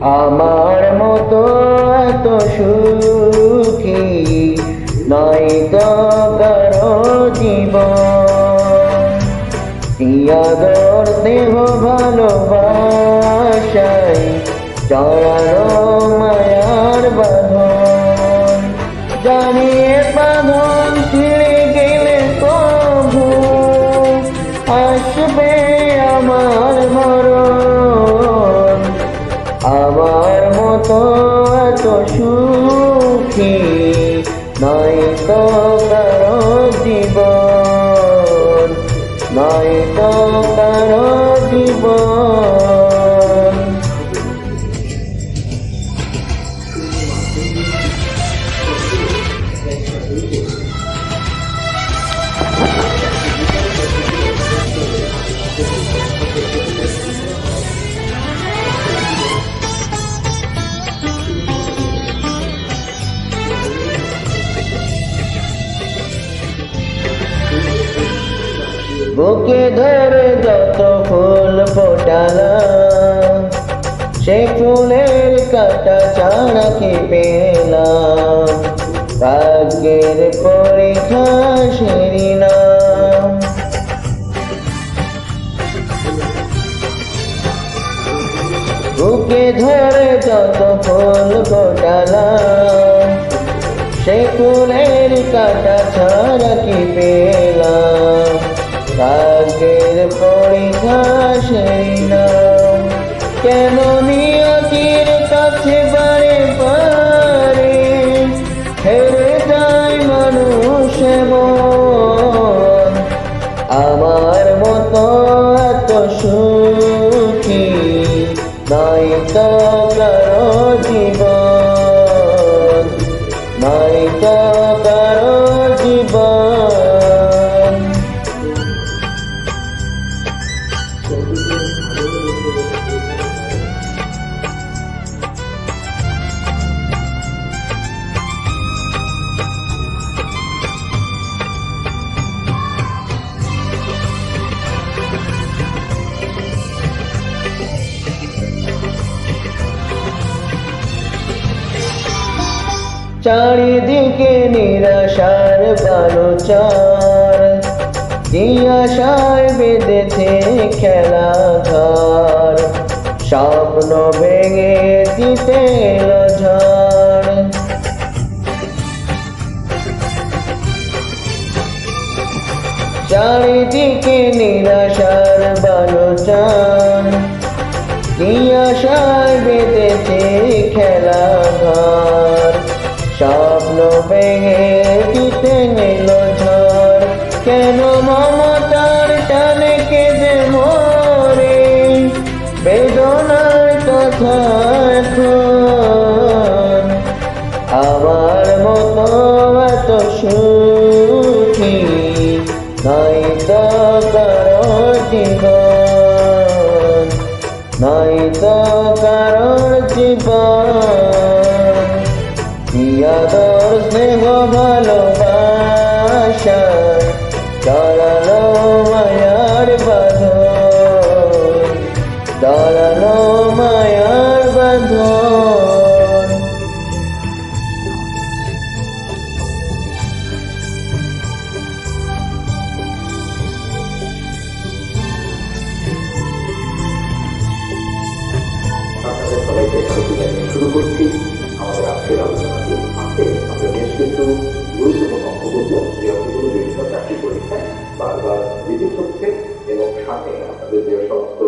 আমার মতো এত সুখী নয় তো কারও জীবন। দেহ ভালোবাসাই চড়ানো মায়ার বাঁধন। জানিয়ে বাঁধন ছিঁড়ে গেলে প্রভু আসবে সুখী নয় তো কারও জীবন নয় তো কারও জীবন। বুকে ধরে যত ফুল ফোটালাম সে ফুলের কাটা ছাড়া কি পেলাম ভাগ্যের পরীক্ষা সেরি নাম বুকে ধরে যত ফুল ফোটালাম সে ফুলের কাটা ছাড়া কি পেলাম কেন নিয়তির কাছে বারে বারে? হেরে যায় মানুষ আমার মতো এত সুখী নয় তো কারও জীবন। নয় তো কারও জীবন। চারিদিকে নিরাশার বালুচার দিয়াশায় বেঁধেছে খেলা স্বপ্ন ভেঙে দিতে চারিদিকে নিরাশার স্বপ্ন ভেঙে দিতে নিল ঝড়। কেন মমতার টানে কেঁদে মরে? বেদনার কথা এখন। আমার মতো এত সুখী নাই তো কারও জীবন। নাই তো জীবন। ভালোবাসা চড়ালো মায়ার বাঁধন চড়ালো মায়ার সবাইকে শুরু করছি। আমাদের আজকের আলোচনাটি আজকে কিছু গুরুত্বপূর্ণ যে অঙ্কগুলো বিভিন্ন চাকরি পরীক্ষায় বারবার রিপিট হচ্ছে এবং সাথে আপনাদের যে সমস্ত